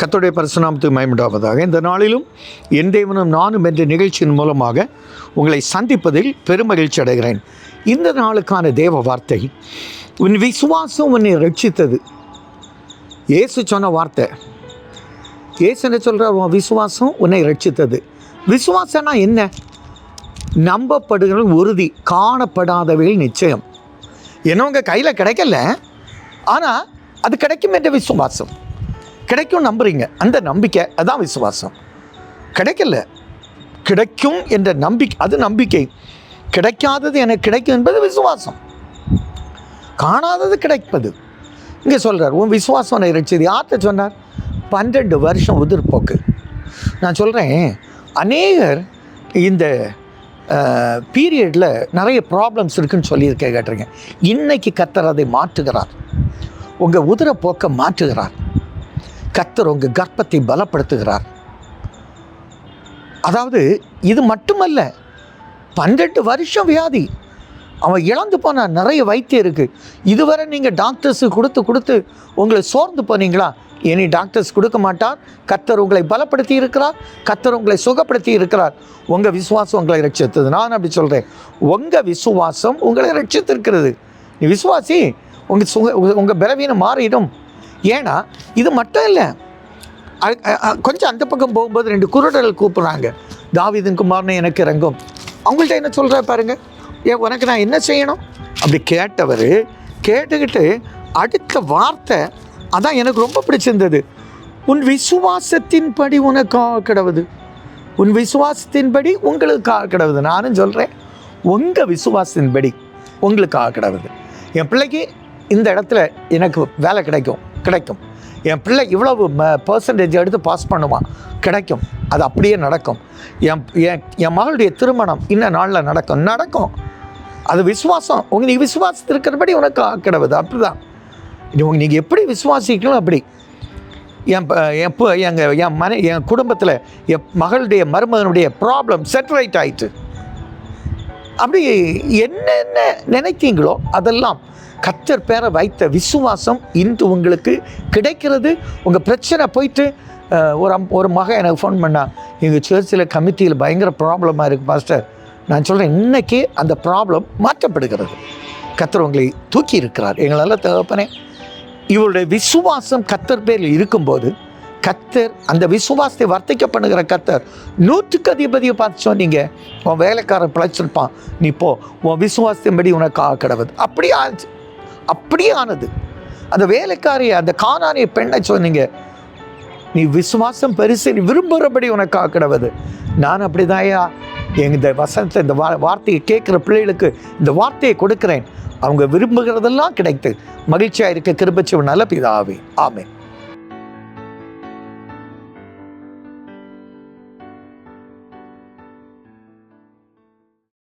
கத்தோடைய பரிசுநாமத்துக்கு மயமுண்டாவதாக இந்த நாளிலும் என் தேவனும் நானும் என்ற நிகழ்ச்சியின் மூலமாக உங்களை சந்திப்பதில் பெருமகிழ்ச்சி அடைகிறேன். இந்த நாளுக்கான தேவ வார்த்தை உன் விசுவாசம் உன்னை ரட்சித்தது. இயேசு சொன்ன வார்த்தை ஏசு என்ன சொல்கிறார் உன் விசுவாசம் உன்னை ரட்சித்தது. விசுவாசம்னா என்ன? நம்பப்படுகிற உறுதி காணப்படாதவைகள் நிச்சயம். என்ன உங்கள் கையில் கிடைக்கல ஆனால் அது கிடைக்கும் என்ற விசுவாசம். கிடைக்கும் நம்புறீங்க. அந்த நம்பிக்கை அதான் விசுவாசம். கிடைக்கல. கிடைக்கும் என்ற நம்பிக்கை அது நம்பிக்கை. கிடைக்காதது எனக்கு கிடைக்கும் என்பது விசுவாசம். காணாதது கிடைப்பது. இங்கே சொல்கிறார் உன் விசுவாசம் இறைச்சது யார்கிட்ட சொன்னார்? பன்னெண்டு வருஷம் உதிர்போக்கு. நான் சொல்கிறேன் அநேகர் இந்த பீரியடில் நிறைய ப்ராப்ளம்ஸ் இருக்குன்னு சொல்லியிருக்கேன் கேட்டிருக்கேன். இன்னைக்கு கத்தர் அதை மாற்றுகிறார். உங்கள் உதிரப்போக்கை மாற்றுகிறார். கத்தர் உங்கள் கர்ப்பத்தை பலப்படுத்துகிறார். அதாவது இது மட்டுமல்ல பன்னெண்டு வருஷம் வியாதி. அவன் இழந்து போனான் நிறைய வைத்தியம் இருக்குது இதுவரை நீங்கள் டாக்டர்ஸு கொடுத்து கொடுத்து உங்களை சோர்ந்து போனீங்களா? இனி டாக்டர்ஸ் கொடுக்க மாட்டார். கத்தர் உங்களை பலப்படுத்தி இருக்கிறார். கத்தர் உங்களை சுகப்படுத்தி இருக்கிறார். உங்கள் விசுவாசம் உங்களை ரட்சித்தது. நான் அப்படி சொல்கிறேன் உங்கள் விசுவாசம் உங்களை ரட்சித்திருக்கிறது. நீ விசுவாசி உங்கள் சுக உங்கள் பலவீனம் மாறிடும். ஏன்னா இது மட்டும் இல்லை. அ- கொஞ்சம் அந்த பக்கம் போகும்போது ரெண்டு குருடர்கள் கூப்பிட்றாங்க. தாவிதன் குமார்னு எனக்கு இறங்கும். அவங்கள்ட்ட என்ன சொல்கிறா பாருங்க. ஏ உனக்கு நான் என்ன செய்யணும்? அப்படி கேட்டவர் கேட்டுக்கிட்டு அடுத்த வார்த்தை அதான் எனக்கு ரொம்ப பிடிச்சிருந்தது. உன் விசுவாசத்தின்படி உனக்காக கிடவுது. உன் விசுவாசத்தின்படி உங்களுக்காக கிடவுது. நானும் சொல்கிறேன் உங்கள் விசுவாசத்தின்படி உங்களுக்காக கிடவுது. என் பிள்ளைக்கு இந்த இடத்துல எனக்கு வேலை கிடைக்கும். கிடைக்கும். என் பிள்ளை இவ்வளவு பர்சன்டேஜ் எடுத்து பாஸ் பண்ணுவான் கிடைக்கும். அது அப்படியே நடக்கும். என் என் என் மகளுடைய திருமணம் இன்ன நாளில் நடக்கும். நடக்கும். அது விசுவாசம். உங்க நீ விசுவாசத்து இருக்கிறபடி உனக்கு கிடவுது அப்படிதான். நீங்கள் எப்படி விசுவாசிக்கணும்? அப்படி. என் ப- என் எங்கள் என் மனை என் குடும்பத்தில் என் மகளுடைய மருமகனுடைய ப்ராப்ளம் செட்டிலைட் ஆயிட்டு. அப்படி என்னென்ன நினைத்தீங்களோ அதெல்லாம் கத்தர் பேரை வைத்த விசுவாசம் இன்று உங்களுக்கு கிடைக்கிறது. உங்கள் பிரச்சனை போயிட்டு ஒரு அம் ஒரு மகன் எனக்கு ஃபோன் பண்ணான் எங்கள் சர்ச்சில் கமிட்டியில் பயங்கர ப்ராப்ளமாக இருக்குது மாஸ்டர் நான் சொல்கிறேன் இன்றைக்கி அந்த ப்ராப்ளம் மாற்றப்படுகிறது. கத்தர் உங்களை தூக்கி இருக்கிறார். எங்களால் தகப்பனே இவருடைய விசுவாசம் கத்தர் பேரில் இருக்கும்போது கத்தர் அந்த விசுவாசத்தை வர்த்திக்க பண்ணுகிற கத்தர். நூற்றுக்கு அதிபதியை பார்த்து சொன்னீங்க உன் வேலைக்காரன் பிழைச்சிருப்பான். நீ போ உன் விசுவாசத்தின்படி உனக்கு ஆக கிடவுது அப்படியே ஆச்சு. அப்படியே ஆனது. அந்த வேலைக்காரியை அந்த காணானிய பெண்ணை சொன்னீங்க நீ விசுவாசம் பெருசு நீ விரும்புகிறபடி உனக்கு ஆக கிடவுது நான் அப்படிதாயா எங்க இந்த வசனத்தை இந்த வா வார்த்தையை கேட்குற பிள்ளைகளுக்கு இந்த வார்த்தையை கொடுக்குறேன். அவங்க விரும்புகிறதெல்லாம் கிடைத்து மகிழ்ச்சியாக இருக்க கிருபச்சிவ நல்ல பிதாவே. ஆமேன்.